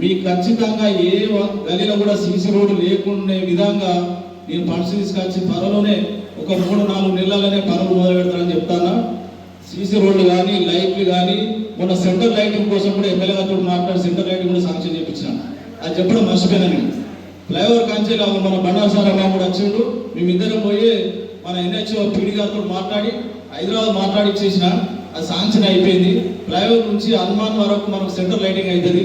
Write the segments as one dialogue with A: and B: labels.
A: మీకు ఖచ్చితంగా ఏ వ- గలీలో కూడా సీసీ రోడ్డు లేకుండే విధంగా నేను ఫండ్స్ తీసుకొచ్చి త్వరలోనే ఒక మూడు నాలుగు నెలలనే పనులు మొదలు పెడతానని చెప్తాను? సీసీ రోడ్లు కానీ లైట్లు కానీ మొన్న సెంటర్ లైటింగ్ కోసం కూడా ఎమ్మెల్యే గారితో మాట్లాడి సెంటర్ లైటింగ్ కూడా శాంక్షన్ చేయించాను అది చెప్పడం మర్చిపోయినా నేను. ఫ్లైఓవర్ కాంచెలు మన బండాసారమ్మ కూడా వచ్చిండు. మేమిద్దరం పోయి మన ఎన్హెచ్ఓ పీడి గారితో మాట్లాడి హైదరాబాద్ మాట్లాడి ఇచ్చేసిన. అది శాంక్షన్ అయిపోయింది. ఫ్లైఓవర్ నుంచి హనుమాన్ వరకు మనకు సెంటర్ లైటింగ్ అవుతుంది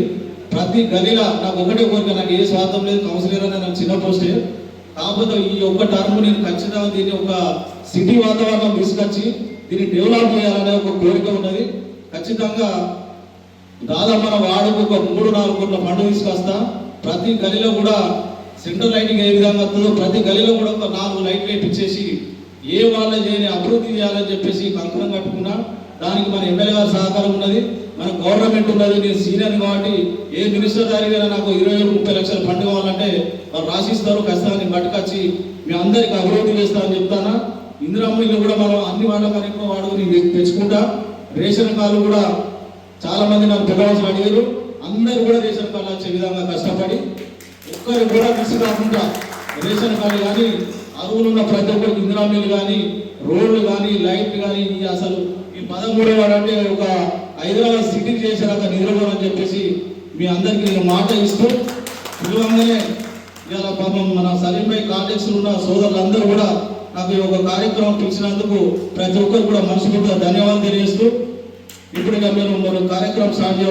A: ప్రతి గదిలో నాకు ఒకటే కోరిక నాకు ఏ స్వార్థం లేదు కౌన్సిలర్ అనే నాకు చిన్న పోస్టే కాకపోతే ఈ ఒక్క టర్మ్ నేను ఖచ్చితంగా దీన్ని ఒక సిటీ వాతావరణం తీసుకొచ్చి దీన్ని డెవలప్ చేయాలనే ఒక కోరిక ఉన్నది. ఖచ్చితంగా దాదాపు మన వాడుకు ఒక మూడు నాలుగు కోట్ల ఫండ్ తీసుకొస్తా. ప్రతి గలిలో కూడా సెంటర్ లైటింగ్ ఏ విధంగా వస్తుందో ప్రతి గలిలో కూడా ఒక నాలుగు లైట్లు వేపించేసి ఏ వాళ్ళ చేయని అభివృద్ధి చేయాలని చెప్పేసి కంకణం కట్టుకున్నా. దానికి మన ఎమ్మెల్యే గారి సహకారం ఉన్నది. మన గవర్నమెంట్ ఉన్నది. నేను సీనియర్ కాబట్టి ఏ మినిస్టర్ గారి నాకు ఇరవై ముప్పై లక్షల ఫండ్ కావాలంటే వారు రాసిస్తారు. ఖచ్చితంగా పట్టుకొచ్చి మీ అందరికి అభివృద్ధి చేస్తామని చెప్తానా. ఇందిరమ్మ ఇల్లు కూడా మనం అన్ని వాళ్ళ కన్నా వాడుకుని తెచ్చుకుంటా. రేషన్ కార్డు కూడా చాలా మంది నాకు పిలవాల్సిన అడిగారు అందరు కూడా రేషన్ కార్డు వచ్చే విధంగా కష్టపడి ఒక్కరికి కూడా మిస్ కాకుండా రేషన్ కార్డు కానీ అరువులు ఉన్న ప్రతి ఒక్కరికి ఇందిరామీలు కానీ రోడ్లు కానీ లైట్లు కానీ అసలు ఈ పదమూడవ అంటే ఒక హైదరాబాద్ సిటీ చేసేలాక నిద్రపోని అని చెప్పేసి మీ అందరికీ నేను మాట ఇస్తూ పిలవంగానే ఇవాళ పాపం మన సలీంపై కాంటాక్ట్స్ ఉన్న సోదరులందరూ కూడా నాకు ఈ ఒక కార్యక్రమం పిలిచినందుకు ప్రతి ఒక్కరు కూడా మనస్ఫూర్తిగా ధన్యవాదాలు తెలియజేస్తూ ఇప్పుడు ఇక మేము కార్యక్రమం స్టార్ట్ చేయాలి